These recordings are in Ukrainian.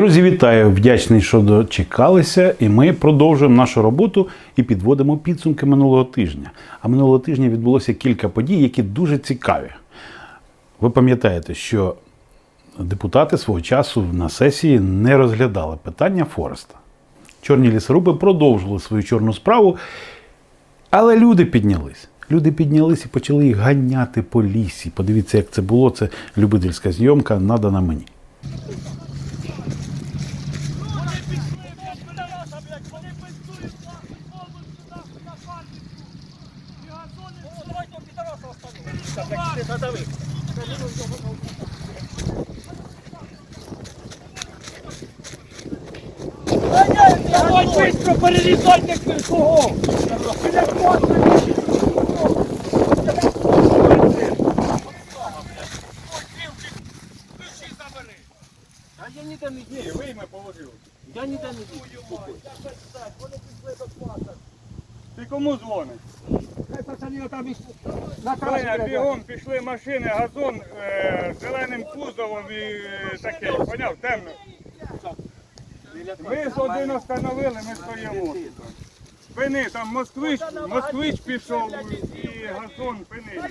Друзі, вітаю! Вдячний, що дочекалися, і ми продовжуємо нашу роботу і підводимо підсумки минулого тижня. А минулого тижня відбулося кілька подій, які дуже цікаві. Ви пам'ятаєте, що депутати свого часу на сесії не розглядали питання Фореста. Чорні лісоруби продовжили свою чорну справу, але люди піднялись. Люди піднялись і почали їх ганяти по лісі. Подивіться, як це було. Це любительська зйомка, надана мені. Давай быстро перерізайте кого! А я ніде не дію. Вийме положив. Я ніде не дію. Ти кому дзвониш? Хай пацани отам і на трасі бігом пішли машини, газон е, зеленим кузовом і е, такий, поняв, темно. Ми з один встановили, ми стоїмо. Пини, там москвич, москвич пішов і газон пини.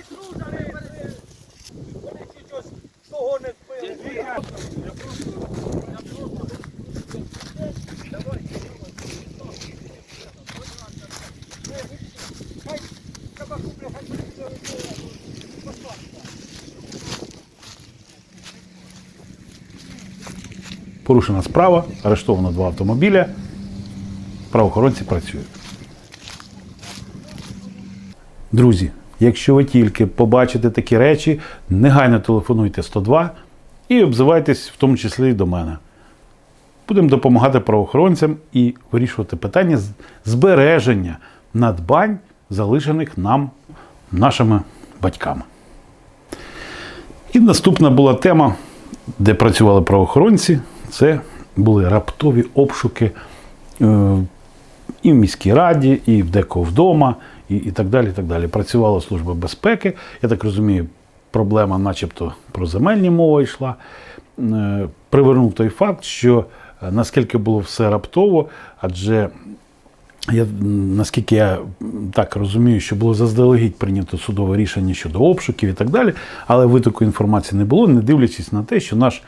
Порушена справа, арештовано два автомобіля. Правоохоронці працюють. Друзі, якщо ви тільки побачите такі речі, негайно телефонуйте 102 і обзивайтесь в тому числі і до мене. Будемо допомагати правоохоронцям і вирішувати питання збереження надбань, залишених нам нашими батьками. І наступна була тема, де працювали правоохоронці. Це були раптові обшуки е, і в міській раді, і в декого вдома, і, і так далі. так далі. Працювала служба безпеки. Я так розумію, проблема, начебто, про земельні мова йшла. Е, Привернув той факт, що е, наскільки було все раптово, адже я, наскільки я так розумію, що було заздалегідь прийнято судове рішення щодо обшуків і так далі, але витоку інформації не було, не дивлячись на те, що наш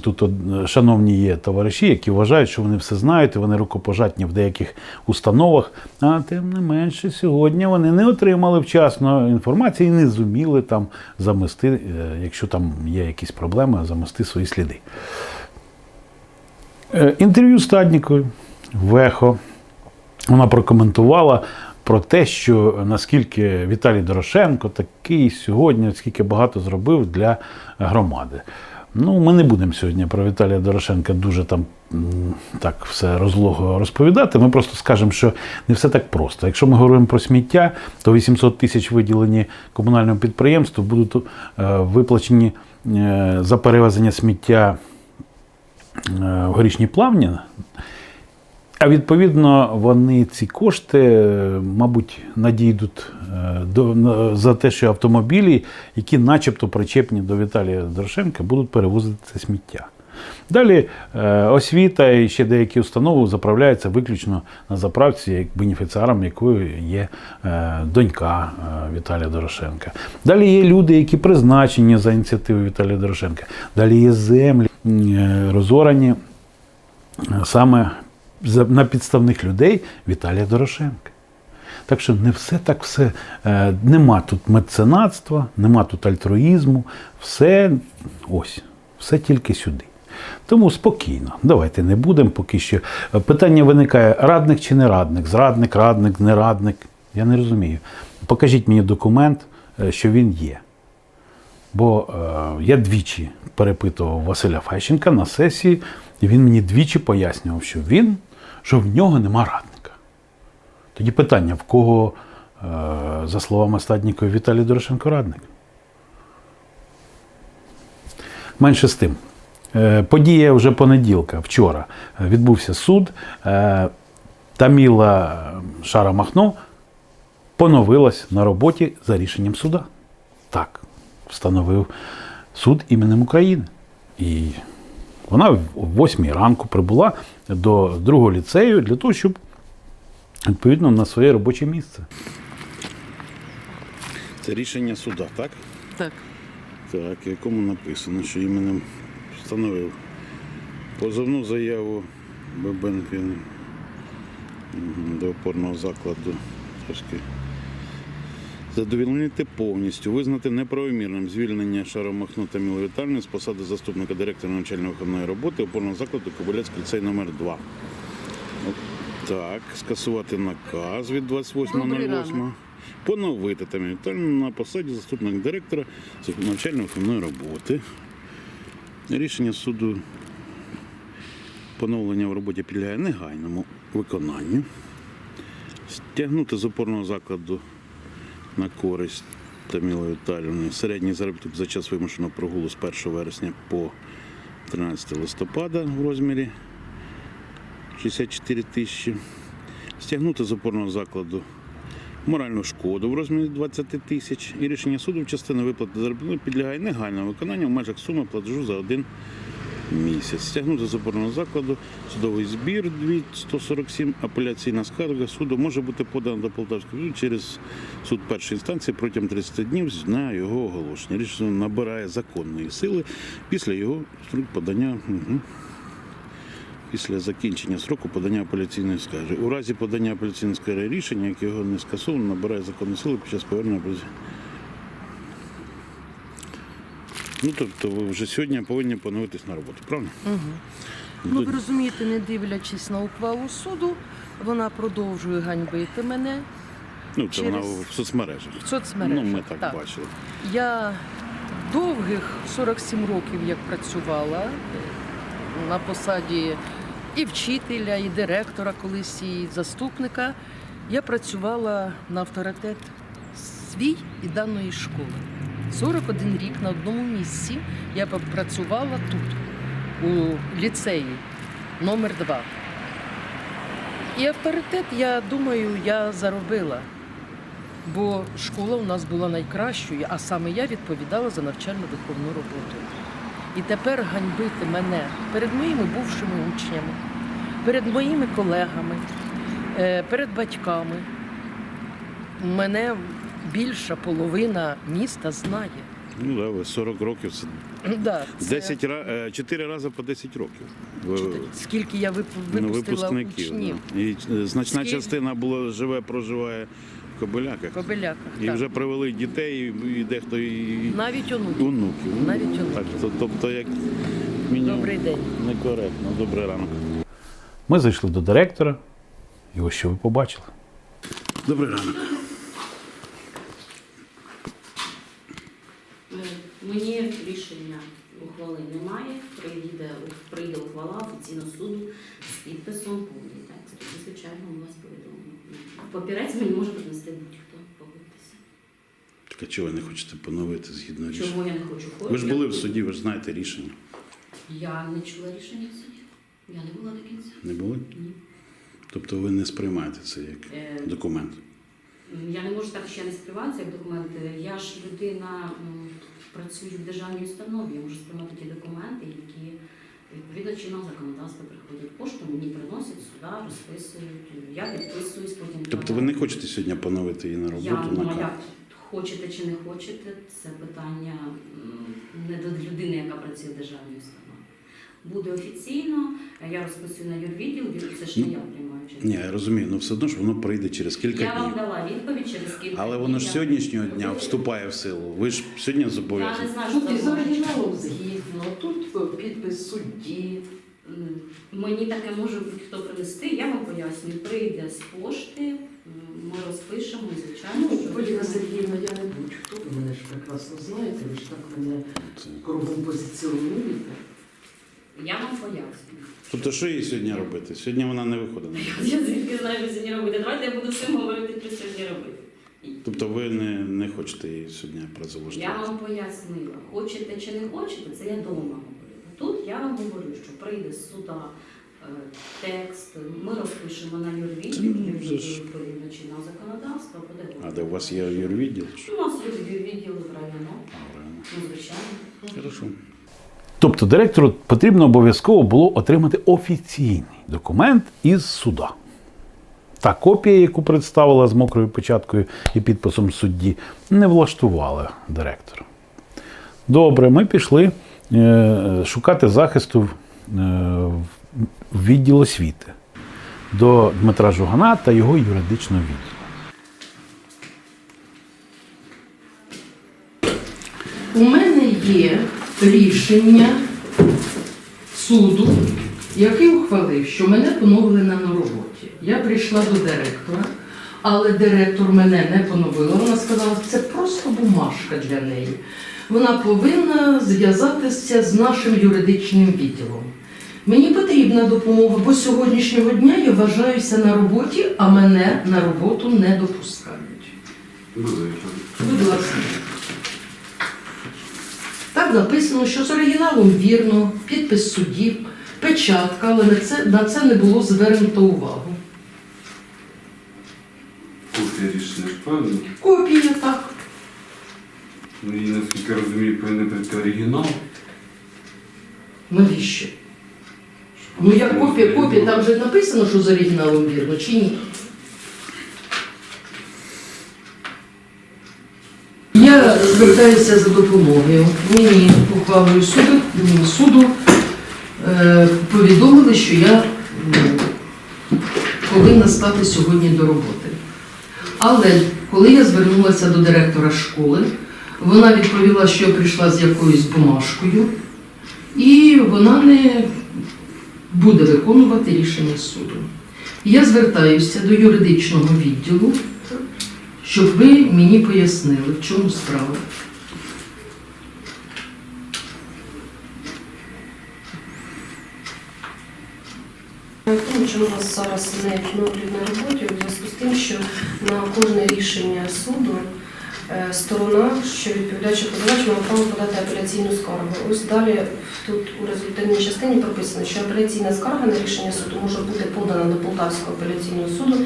тут шановні є товариші, які вважають, що вони все знають, і вони рукопожатні в деяких установах. А тим не менше, сьогодні вони не отримали вчасно інформації і не зуміли там замести, е, якщо там є якісь проблеми, замести свої сліди. Е, Інтерв'ю з Стадніковою в Ехо вона прокоментувала про те, що наскільки Віталій Дорошенко такий сьогодні, скільки багато зробив для громади. Ну, ми не будемо сьогодні про Віталія Дорошенка дуже там так все розлого розповідати. Ми просто скажемо, що не все так просто. Якщо ми говоримо про сміття, то 800 тисяч виділені комунальному підприємству будуть е, виплачені е, за перевезення сміття е, в горішні плавні. А відповідно, вони ці кошти, е, мабуть, надійдуть е, до, за те, що автомобілі, які начебто причепні до Віталія Дорошенка, будуть перевозити це сміття. Далі е, освіта і ще деякі установи заправляються виключно на заправці, як бенефіціаром якої є донька Віталія Дорошенка. Далі є люди, які призначені за ініціативою Віталія Дорошенка. Далі є землі розорані саме на підставних людей Віталія Дорошенка. Так що не все так все. е, Нема тут меценатства, нема тут альтруїзму, все ось, все тільки сюди. Тому спокійно, давайте не будемо поки що. Питання виникає: радник чи не радник, зрадник, радник, не радник. Я не розумію. Покажіть мені документ, е, що він є. Бо е, я двічі перепитував Василя Фещенка на сесії, і він мені двічі пояснював, що він, що в нього нема радника. Тоді питання, в кого, е, за словами Стаднікової, Віталій Дорошенко радник? Менше з тим. Е, Подія вже понеділка, вчора, відбувся суд. Е, Таміла Шара Махно поновилась на роботі за рішенням суда. Так, встановив суд іменем України. І Вона в 8 ранку прибула до другого ліцею для того, щоб відповідно на своє робоче місце. Це рішення суда, так? Так. Так, в якому написано, що іменем встановив позовну заяву Бабенки до опорного закладу. Задовільнити повністю, визнати неправомірним звільнення Шаромахну Таміли Вітальни з посади заступника директора навчально-виховної роботи опорного закладу Кобиляцький ліцей номер 2 Так, скасувати наказ від 28.08. Поновити Вітальну на посаді заступника директора з навчально-виховної роботи. Рішення суду поновлення в роботі підлягає негайному виконанню. Стягнути з опорного закладу на користь Таміли Віталіївни середній заробіток за час вимушеного прогулу з 1 вересня по 13 листопада в розмірі 64 тисячі. Стягнути з опорного закладу моральну шкоду в розмірі 20 тисяч. І рішення суду в частини виплати заробітної підлягає негайному виконанню в межах суми платежу за один місяць. Стягнути з опорного закладу судовий збір 247, апеляційна скарга суду може бути подана до Полтавського суду через суд першої інстанції протягом 30 днів з дня його оголошення. Рішення набирає законної сили після його подання. Після закінчення сроку подання апеляційної скарги. У разі подання апеляційної скарги рішення, яке його не скасовано, набирає законну силу під час повернення апеляційної. Ну, тобто ви вже сьогодні повинні поновитись на роботу, правильно? Ну, ви розумієте, не дивлячись на ухвалу суду, вона продовжує ганьбити мене Ну, це вона в соцмережах. в соцмережах. Ну, ми так, бачили. Я довгих 47 років як працювала е, на посаді і вчителя, і директора колись, і заступника. Я працювала на авторитет свій і даної школи. 41 рік на одному місці я працювала тут, у ліцеї номер 2 І авторитет, я думаю, я заробила. Бо школа у нас була найкращою, а саме я відповідала за навчально-виховну роботу. І тепер ганьбити мене перед моїми бувшими учнями, перед моїми колегами, е, перед батьками. Мене більша половина міста знає. Ну, да, 40 років, це Да, це 10 ра- е, 4 рази по 10 років. Ви, Скільки я ну, випустила випускників. учнів да. І е, значна Скільки? частина була живе, проживає в Кобиляках. Кобиляках. І так. вже привели дітей, і дехто і Навіть онуків. онуків. Ну, Навіть онуків. Так, то- тобто, як мінімум, Добрий день. некоректно. Добрий ранок. Ми зайшли до директора, і ось що ви побачили. Добрий ранок. Е, Мені рішення ухвали немає. Прийде, прийде ухвала офіційно суду з підписом повний текст. Тоді, звичайно, ми вас повідомимо. Папірець мені може принести будь-хто. Погодьтеся. Так а чого ви не хочете поновити згідно рішення? Чого я не хочу ходити? Ви ж були в суді, ви ж знаєте рішення. Я не чула рішення в суді. Я не була до кінця. Не були? Ні. Тобто ви не сприймаєте це як Е, документ. Я не можу так ще не сприймати як документи. Я ж людина працюю в державній установі, я можу сприймати ті документи, які відповідно чинного законодавства приходять пошту, мені приносять сюди, розписують. Я підписуюсь, потім Тобто ви не хочете сьогодні поновити її на роботу я, ну, на як хочете чи не хочете, це питання не до людини, яка працює в державній установі. Буде офіційно, я розписую на юрвідділ, це ж не я приймаю. Ні, я розумію, ну все одно ж воно прийде через кілька Я вам дала відповідь через кілька Але воно ж Я- сьогоднішнього дня вступає в силу. Ви ж сьогодні Я не зобов'язані. знаю, Ну, що це оригіналом згідно. Тут е, підпис судді. Мені таке може будь-хто принести, я вам пояснюю. Прийде з пошти, ми розпишемо, і, звичайно. Ну, Поліна Сергіївна, я не будь-хто, ви мене ж прекрасно знаєте, ви ж так мене кругом позиціонуєте. Я вам пояснюю. Тобто, що їй сьогодні робити? Сьогодні вона не виходить на роботу. Я звідки знаю, що сьогодні робити. Давайте я буду всім говорити, що сьогодні робити. Тобто ви не, не хочете її сьогодні Я вам пояснила, хочете чи не хочете, це я дома говорила. Тут я вам говорю, що прийде з суда е, текст, ми розпишемо на юрвідділ, Це, ну, юрвідділ ж- відповідно чинного законодавства, буде. А де у вас є юрвідділ? У нас є юрвідділ в району, А, правильно. ну, звичайно. Хорошо. Тобто директору потрібно обов'язково було отримати офіційний документ із суда. Та копія, яку представила з мокрою печаткою і підписом судді, не влаштувала директора. Добре, ми пішли е, шукати захисту е, в відділ освіти до Дмитра Жугана та його юридичного відділу. У мене є рішення суду, який ухвалив, що мене поновлено на роботі. Я прийшла до директора, але директор мене не поновила. Вона сказала, це просто бумажка для неї. Вона повинна зв'язатися з нашим юридичним відділом. Мені потрібна допомога, бо з сьогоднішнього дня я вважаюся на роботі, а мене на роботу не допускають. Будь ласка. Так написано, що з оригіналом вірно, підпис суддів, печатка, але на це, на це не було звернуто увагу. Копія рішення правильно? Копія так. Ну і наскільки я розумію, повинен прийти оригінал. Навіщо? Ну як копія, копія, там же написано, що з оригіналом вірно, чи ні? Я звертаюся за допомогою. Мені ухвалою суду, суду е, повідомили, що я м, повинна стати сьогодні до роботи. Але коли я звернулася до директора школи, вона відповіла, що я прийшла з якоюсь бумажкою, і вона не буде виконувати рішення суду. Я звертаюся до юридичного відділу, щоб ви мені пояснили, в чому справа. Тому чому вас зараз не відновлюють на роботі у зв'язку з тим, що на кожне рішення суду сторона, що відповідача позивач, має право подати апеляційну скаргу. Ось далі тут у результативній частині прописано, що апеляційна скарга на рішення суду може бути подана до Полтавського апеляційного суду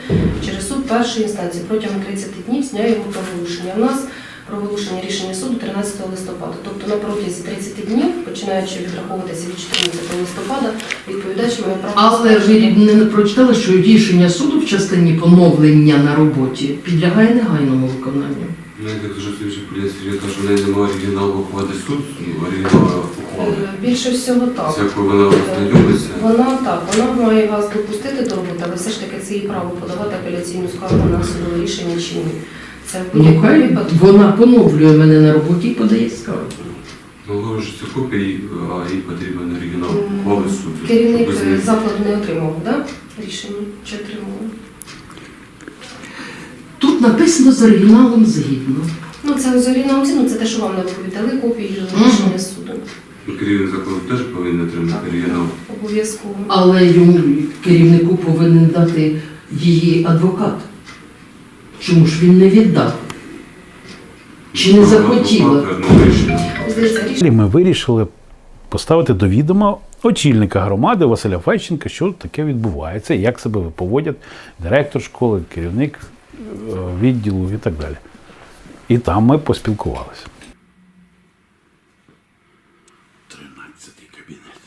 через суд першої інстанції протягом 30 днів з дня його проголошення. У нас проголошення рішення суду 13 листопада. Тобто на протязі 30 днів, починаючи відраховуватися від 14 листопада, відповідач має право Але ви не прочитали, що рішення суду в частині поновлення на роботі підлягає негайному виконанню. Ну, так. Е, Більше всього так. Вона так, вона має вас допустити до роботи, але все ж таки це її право подавати апеляційну скаргу на судове рішення чи ні. Це в Ну, будь-якому випадку. вона поновлює мене на роботі і подає скаргу. Ну, це копія, а їй потрібен оригінал. Керівник е, закладу не отримав, да? Рішення чи отримав? Написано з оригіналом згідно. Ну це взагалі на оціну, це те, що вам не відповідали копії Мгм. рішення суду. Ну, Керівник закладу теж повинен отримати оригінал. Обов'язково. Але йому керівнику повинен дати її адвокат. Чому ж він не віддав? Чи не захотіла? Далі ми вирішили поставити до відома очільника громади Василя Фещенка, що таке відбувається, як себе поводять директор школи, керівник відділу і так далі. І там ми поспілкувалися. Тринадцятий кабінет.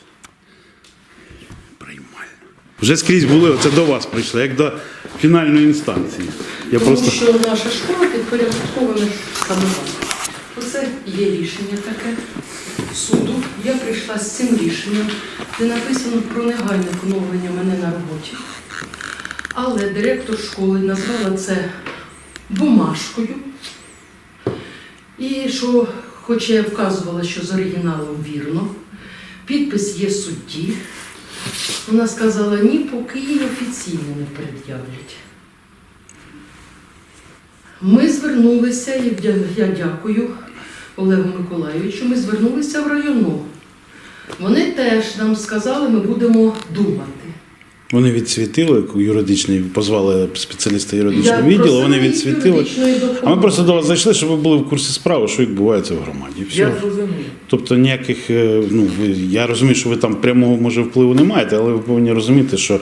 Приймальна. Вже скрізь були, оце до вас прийшли, як до фінальної інстанції. Я Тому просто що наша школа підпорядкована вам. Оце є рішення таке суду. Я прийшла з цим рішенням, де написано про негайне поновлення мене на роботі. Але директор школи назвала це бумажкою. І що, хоч я вказувала, що з оригіналом вірно, підпис є судді. Вона сказала, ні, поки її офіційно не пред'являть. Ми звернулися, і я- дякую Олегу Миколайовичу, ми звернулися в району. Вони теж нам сказали, ми будемо думати. Вони відсвітили юридичний, позвали спеціаліста юридичного відділу, вони відсвітили. А ми просто до вас зайшли, щоб ви були в курсі справи, що відбувається в громаді. і Я Все. зрозумію. Тобто ніяких, е, ну я розумію, що ви там прямого може впливу не маєте, але ви повинні розуміти, що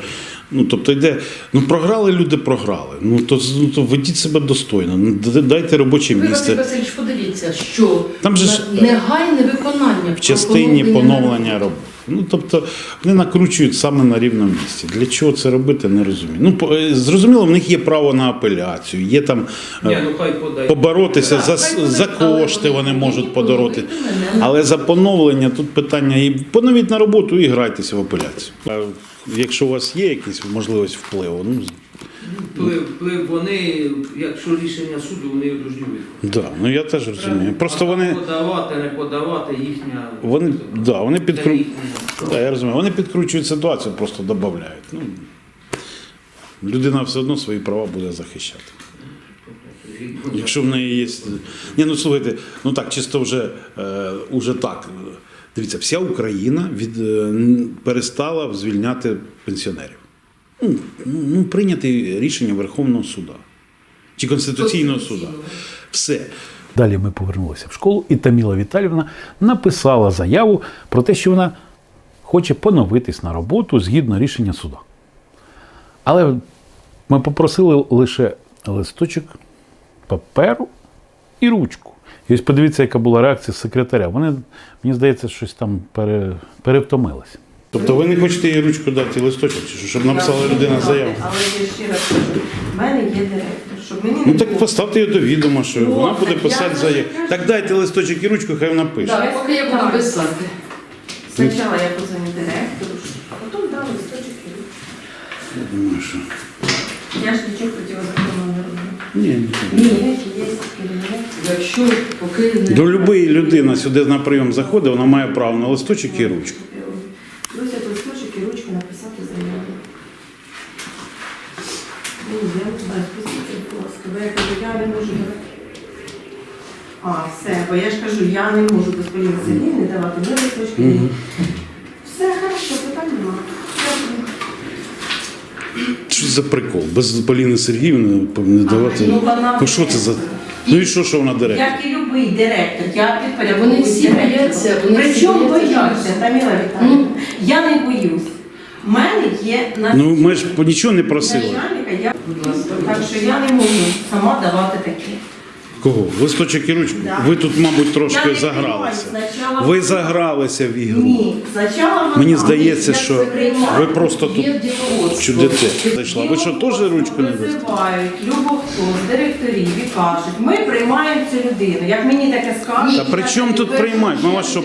Ну, тобто йде, ну програли люди, програли. Ну то, ну, то ведіть себе достойно. Ну, дайте робоче місце. Васильович, подивіться, що Там же ж, негайне виконання В частині поновлення роботи. Ну, тобто вони накручують саме на рівному місці. Для чого це робити, не розумію. Ну, е, зрозуміло, в них є право на апеляцію, є там е, Ні, ну хай подай. поборотися за, за кошти, вони можуть подороти. Але за поновлення тут питання і поновіть на роботу і грайтеся в апеляцію. Якщо у вас є якісь можливість впливу, ну Вплив, вплив вони, якщо рішення суду, вони його виконують. да, ну я теж розумію. Просто вони, Подавати, не подавати їхня... вони, да, вони підкру... да, я розумію, вони підкручують ситуацію, просто додають. Ну, людина все одно свої права буде захищати. Якщо в неї є. Ні, ну слухайте, ну так, чисто вже, е, уже так. Дивіться, вся Україна від, е, перестала звільняти пенсіонерів. Ну, ну, прийняти рішення Верховного суду чи Конституційного суду. Все. Далі ми повернулися в школу, і Таміла Віталівна написала заяву про те, що вона хоче поновитись на роботу згідно рішення суду. Але ми попросили лише листочок паперу і ручку. І ось подивіться, яка була реакція секретаря. Вони, мені здається, щось там пере, перевтомилися. Тобто ви не хочете їй ручку дати листочок, чи що, щоб написала людина заяву? Але я ще раз кажу, в мене є директор, щоб мені Ну так поставте її до відома, що Ну, вона буде писати заяву. Так дайте листочок і ручку, хай вона пише. Так, поки я буду писати. Спочатку я позвоню директору, а потім дам листочок і ручку. Я думаю, що... Я ж нічого протизаконного не роблю. Ні, ні. Ні, є керівник. Якщо поки не До любої людини сюди на прийом заходить, вона має право на листочок і ручку. Просять листочок і ручку написати заяву. Ну, я не знаю, спустіться, будь ласка, бо я кажу, я не можу давати. А, все, бо я ж кажу, я не можу без Поліни Сергіївни давати ні листочки, ні. Все, хорошо, питань нема. Дякую. Що за прикол? Без Поліни Сергіївни не давати. ну, вона- Ну що це за. Ну і що, що вона директор? Як і будь-який директор, я підпорядковую Вони всі директору. бояться, вони всі Причому бояться бояться. Таміла Віталіївна? Я не боюсь. У мене є на Ну ми ж по нічого не просили. начальника, я, так що я не можу сама давати таке. Кого? Листочок і ручку? Да. Ви тут, мабуть, трошки я загралися. спочатку- Ви загралися в ігру. Ні, спочатку Мені здається, Я що приймаю. ви просто тут чудите. Зайшла. Ви що, теж ручку не дасте? Визивають хто з директорів і кажуть, ми приймаємо цю людину. Як мені таке скажуть, Та при чому тут приймають? Ми вас що?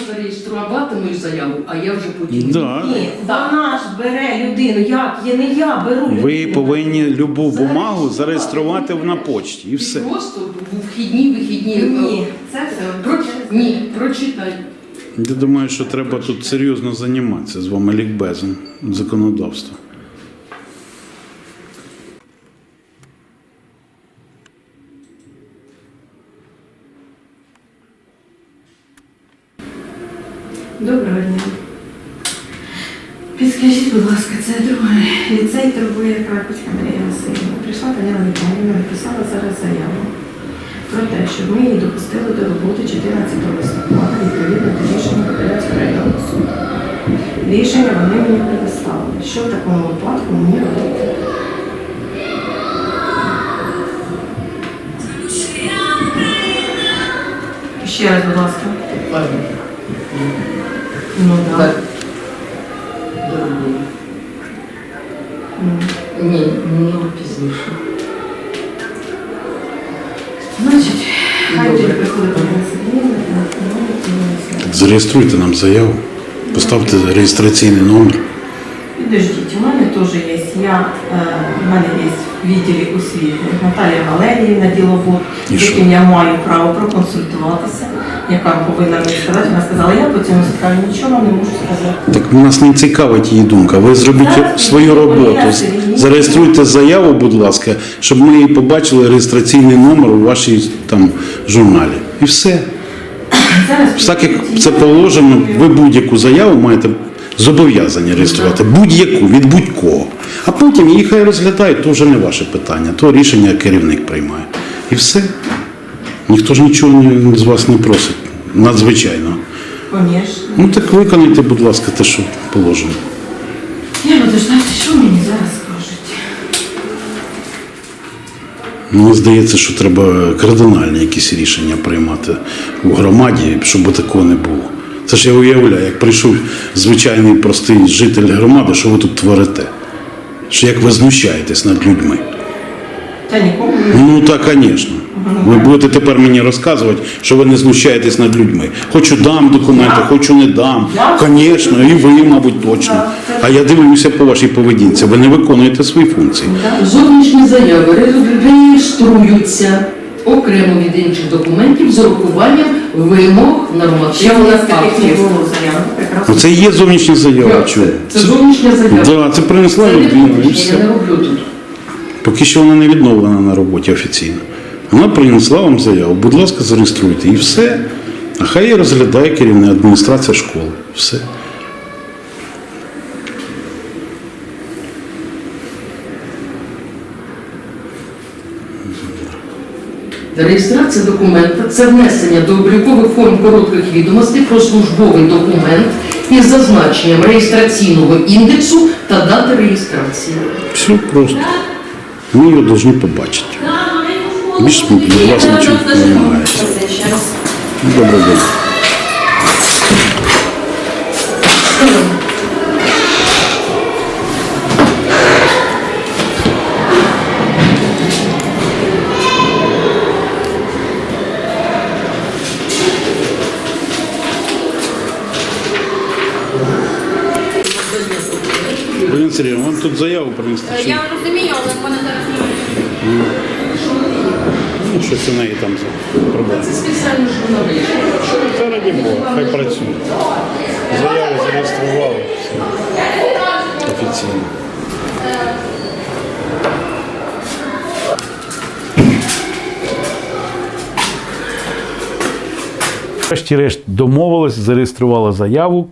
Ти зареєструвати мою заяву, а я вже потім. Да. Ні, вона ж бере людину. Як? Я не я беру людину. Ви повинні любу бумагу зареєструвати на почті і все. Просто в вхідні, вихідні. Ні, це все. Проч... Ні, прочитай. Я думаю, що треба тут серйозно займатися з вами лікбезом законодавства. Доброго дня. Підскажіть, будь ласка, це другий ліцей турбує Краківська Марія Васильівна. Прийшла Таняна Віталіївна, написала зараз заяву про те, щоб ми її допустили до роботи 14 листопада відповідно до рішення Капелянського районного суду. Рішення вони мені предоставили. Що в такому випадку мені робити? Ще раз, будь ласка. Ну так. Ні, ну пізніше. Значить, хай приходить Сергіївна, телефонує, Зареєструйте нам заяву, поставте реєстраційний номер. Підождіть, у мене теж є. Я, е, в мене є в відділі освіти. Наталія Валеріївна діловод, з яким я маю право проконсультуватися, яка повинна мені сказати. Вона сказала, я по цьому питанню нічого не можу сказати. Так нас не цікавить її думка. Ви зробіть Зараз свою роботу. Зареєструйте заяву, будь ласка, щоб ми її побачили реєстраційний номер у вашій там журналі. І все. Зараз Так як це положено, ви будь-яку заяву маєте зобов'язані реєструвати. Будь-яку, від будь-кого. А потім її хай розглядають, то вже не ваше питання, то рішення керівник приймає. І все. Ніхто ж нічого з вас не просить. Надзвичайно. Ну так виконайте, будь ласка, те, що положено. Я буду Давайте ж знаєте, що мені зараз скажуть? Мені здається, що треба кардинальні якісь рішення приймати у громаді, щоб такого не було. Це ж я уявляю, як прийшов звичайний простий житель громади, що ви тут творите? Що як ви знущаєтесь над людьми? Та нікому Ну так, звісно. Ви будете тепер мені розказувати, що ви не знущаєтесь над людьми. Хочу дам документи, хочу не дам. Звісно, і ви, мабуть, точно. А я дивлюся по вашій поведінці. Ви не виконуєте свої функції. Зовнішні заяви реєструються окремо від інших документів з урахуванням вимог нормативних нас актів. було Це і є зовнішня заява. Як чого? Це зовнішня заява. Да, це принесла Це не людина і публічне, я не роблю тут. Поки що вона не відновлена на роботі офіційно. Вона принесла вам заяву. Будь ласка, зареєструйте. І все. А хай її розглядає керівна адміністрація школи. Все. Реєстрація документа це внесення до облікових форм коротких відомостей про службовий документ із зазначенням реєстраційного індексу та дати реєстрації. Все просто. Ми її повинні побачити. Більше від вас нічого не вимагаємося. Добрий день. Сергій, вам тут заяву принести. Я розумію, щось у неї там проблема. Це спеціально вона вийшла. Та раді Бога, хай працює. Заяву зареєстрували. Офіційно. Врешті-решт домовились, зареєстрували заяву.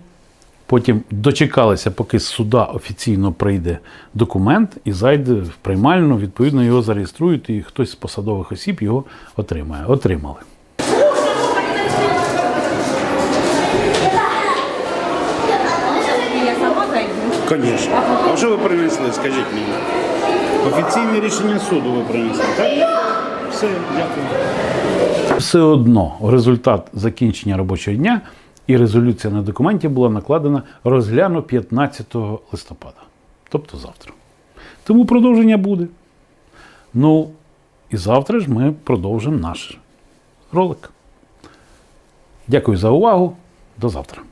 Потім дочекалися, поки з суда офіційно прийде документ і зайде в приймальну, відповідно, його зареєструють, і хтось з посадових осіб його отримає. Отримали. Звісно. А що ви принесли, скажіть мені? Офіційне рішення суду ви принесли, так? Все, дякую. Все одно результат закінчення робочого дня і резолюція на документі була накладена розгляну 15 листопада, тобто завтра. Тому продовження буде. Ну, і завтра ж ми продовжимо наш ролик. Дякую за увагу. До завтра.